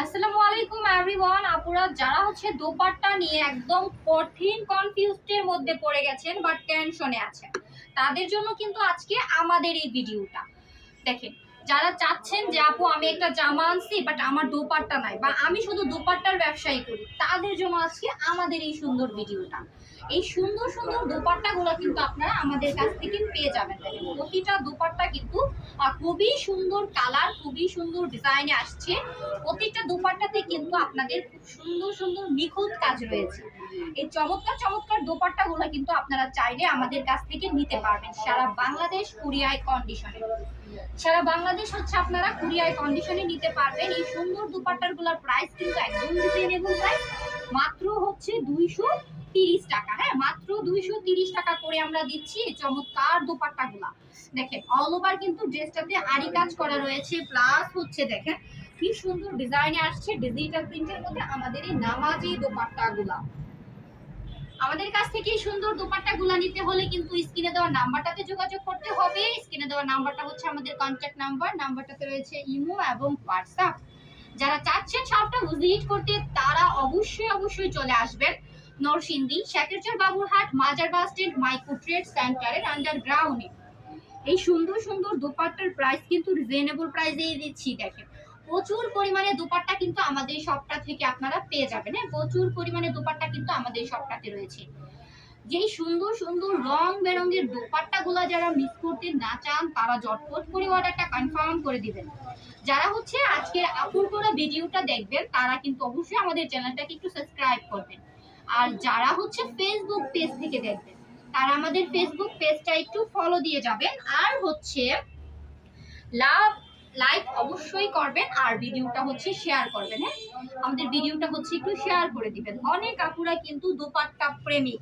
আসসালামু আলাইকুম এভরিওয়ান আপুরা, যারা হচ্ছে দোপাট্টা নিয়ে একদম কঠিন কনফিউজডের মধ্যে পড়ে গেছেন বা টেনশনে আছেন। তাদের জন্য কিন্তু আজকে আমাদের এই ভিডিওটা দেখেন যারা চাচ্ছেন যে, আপু, আমি একটা জামা আনছি বাট আমার দোপাট্টা নাই। বা, আমি শুধু দোপাট্টার ব্যবসায়ী করি। তাদের জন্য আজকে আমাদের এই সুন্দর ভিডিওটা। এই সুন্দর সুন্দর দোপাট্টাগুলো কিন্তু আপনারা আমাদের কাছ থেকে পেয়ে যাবেন। প্রতিটা দোপাট্টা কিন্তু খুবই সুন্দর কালার খুবই সুন্দর ডিজাইনে আসছে। প্রতিটা দোপাট্টাতে কিন্তু আপনাদের খুব সুন্দর সুন্দর নিখুঁত কাজ রয়েছে। এই চমৎকার চমৎকার দোপাট্টাগুলো কিন্তু আপনারা চাইলে আমাদের কাছ থেকে নিতে পারবেন সারা বাংলাদেশ কুরিয়ায় কন্ডিশনে। সারা বাংলাদেশ হচ্ছে আপনারা কুরিয়ায় কন্ডিশনে নিতে পারবেন। এই সুন্দর দোপাট্টারগুলার প্রাইস কিন্তু একদম রিজনেবল প্রাইস মাত্র হচ্ছে দুইশো তিরিশ টাকা। হ্যাঁ মাত্র দুইশো তিরিশ টাকা করে আমরা দিচ্ছি চমৎকার দোপাট্টা গুলা দেখেন অল ওভার কিন্তু ড্রেসটাতে আরি কাজ করা রয়েছে প্লাস হচ্ছে দেখেন কি সুন্দর ডিজাইনে আসছে ডিজিটাল প্রিন্টের মধ্যে আমাদের এই নামাজি দোপাট্টা গুলা আমাদের কাছ থেকে সুন্দর দোপাট্টাগুলো নিতে হলে কিন্তু স্ক্রিনে দেওয়া নাম্বারটাতে যোগাযোগ করতে হবে। স্ক্রিনে দেওয়া নাম্বারটা হচ্ছে আমাদের কন্ট্যাক্ট নাম্বার নাম্বারটাতে রয়েছে ইমো এবং হোয়াটসঅ্যাপ। যারা চাচ্ছেন শপটা ভিজিট করতে, তারা অবশ্যই অবশ্যই চলে আসবেন নরসিংদী শেখেরচর বাবুরহাট মাজার বাস স্ট্যান্ড, মাইক্রো ট্রেড সেন্টারের আন্ডারগ্রাউন্ডে এই সুন্দর সুন্দর দোপাট্টার প্রাইস কিন্তু রিজনেবল প্রাইসেই দিচ্ছি, দেখেন। প্রচুর পরিমাণে দুপাট্টা কিন্তু আমাদের শপটা থেকে আপনারা পেয়ে যাবেন হ্যাঁ? প্রচুর পরিমাণে দোপাট্টা কিন্তু আমাদের শপটাতে রয়েছে। যেই সুন্দর সুন্দর রং বেরঙের দোপাট্টা গুলা যারা মিস করতে না চান, তারা জটপট করে অর্ডারটা কনফার্ম করে দিবেন। যারা হচ্ছে আজকের আপুর ভিডিওটা দেখবেন, তারা কিন্তু অবশ্যই আমাদের চ্যানেলটাকে একটু সাবস্ক্রাইব করবেন। আর যারা হচ্ছে ফেসবুক পেজ থেকে দেখবেন, তারা আমাদের ফেসবুক পেজটা একটু ফলো দিয়ে যাবেন। আর হচ্ছে লাভ লাইক অবশ্যই করবেন আর ভিডিওটা হচ্ছে শেয়ার করবেন হ্যাঁ? আমাদের ভিডিওটা হচ্ছে একটু শেয়ার করে দিবেন। অনেক আপুরা কিন্তু দোপাট্টা প্রেমিক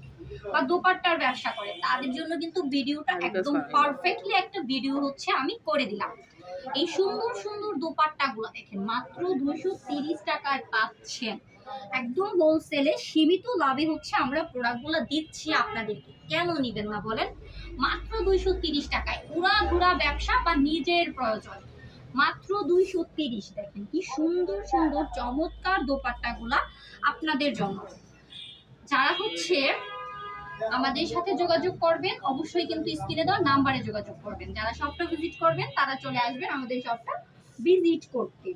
বা দোপাট্টার ব্যবসা করে। তাদের জন্য কিন্তু ভিডিওটা একদম পারফেক্টলি একটা ভিডিও হচ্ছে আমি করে দিলাম। এই সুন্দর সুন্দর দোপাট্টাগুলো দেখেন মাত্র দুইশো তিরিশ টাকায় পাচ্ছেন। একদম হোলসেলে সীমিত লাভে হচ্ছে আমরা প্রোডাক্টগুলো দিচ্ছি আপনাদেরকে। কেন নিবেন না বলেন? মাত্র দুইশো তিরিশ টাকায়। উড়া ঘুরা ব্যবসা বা নিজের প্রয়োজন। মাত্র দুইশো তিরিশ। দেখেন কি সুন্দর সুন্দর, চমৎকার দোপাট্টাগুলা আপনাদের জন্য। যারা হচ্ছে আমাদের সাথে যোগাযোগ করবেন, অবশ্যই কিন্তু স্ক্রিনে দেওয়া নাম্বারে যোগাযোগ করবেন। যারা শপটা ভিজিট করবেন, তারা চলে আসবেন আমাদের শপটা ভিজিট করতে।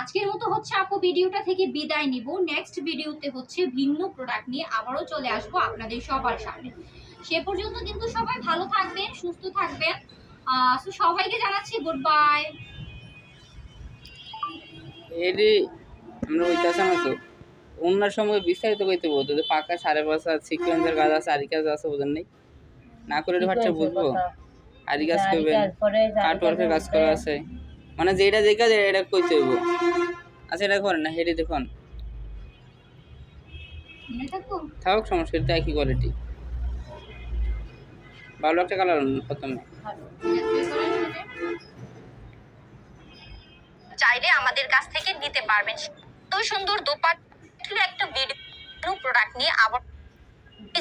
আজকের মতো হচ্ছে আপু, ভিডিওটা থেকে বিদায় নিব। নেক্সট ভিডিওতে হচ্ছে ভিন্ন প্রোডাক্ট নিয়ে আবারও চলে আসব আপনাদের সবার সামনে। সে পর্যন্ত কিন্তু সবাই ভালো থাকবেন, সুস্থ থাকবেন। আহ, so সবাইকে জানাচ্ছি গুড বাই এরে আমরা হইতাছে তো? অন্য সময় বিস্তারিত কইতে বলতো যে পাকা সাড়ে পাঁচ আছে সিকোয়েন্সের কাজ আছে আরি কাজ আছে বোঝেন নাই? না করে ভাবছে বুঝব। আরি কাজ করবেন। কাট ওয়ার্কের কাজ করা আছে। মানে যেটা যে কাজ এটা কইতে হইব। আচ্ছা এটা করেন না হেডি দেখুন। থাকুক সমস্যা এটা একই কোয়ালিটি ভালো একটা কালার প্রথমে। চাইলে আমাদের কাছ থেকে নিতে পারবেন। তো সুন্দর দোপাট্টা একটা ভিডিও প্রোডাক্ট নিয়ে আবার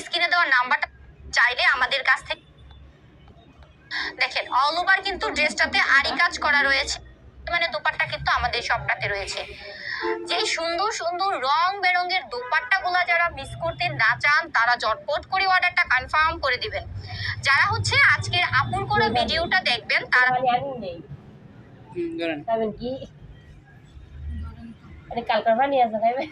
স্ক্রিনে দেওয়া নাম্বারটা চাইলে আমাদের কাছ থেকে দেখেন অল ওভার কিন্তু ড্রেসটাতে আরি কাজ করা রয়েছে। মানে দোপাট্টা কিন্তু আমাদের শপটাতে রয়েছে। যেই সুন্দর সুন্দর রং বেরঙের দোপাট্টা গুলা যারা মিস করতে না চান, তারা জটপট করে অর্ডারটা কনফার্ম করে দিবেন। যারা হচ্ছে আজকের আপুর করা ভিডিওটা দেখবেন তারা খাবেন কি? আরে কালকার পানি আছে খাইবে।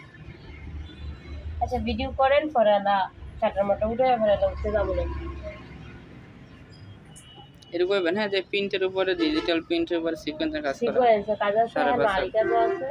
আচ্ছা ভিডিও করেন পরে না চাটার মোটা উঠে পরে না উঠতে যাব না। এরকম হইবেন হ্যাঁ যে প্রিন্টের উপরে ডিজিটাল প্রিন্টের উপরে সিকোয়েন্সের কাজ করা। সিকুয়েন্স কাজ আছে আর বছর। আছে।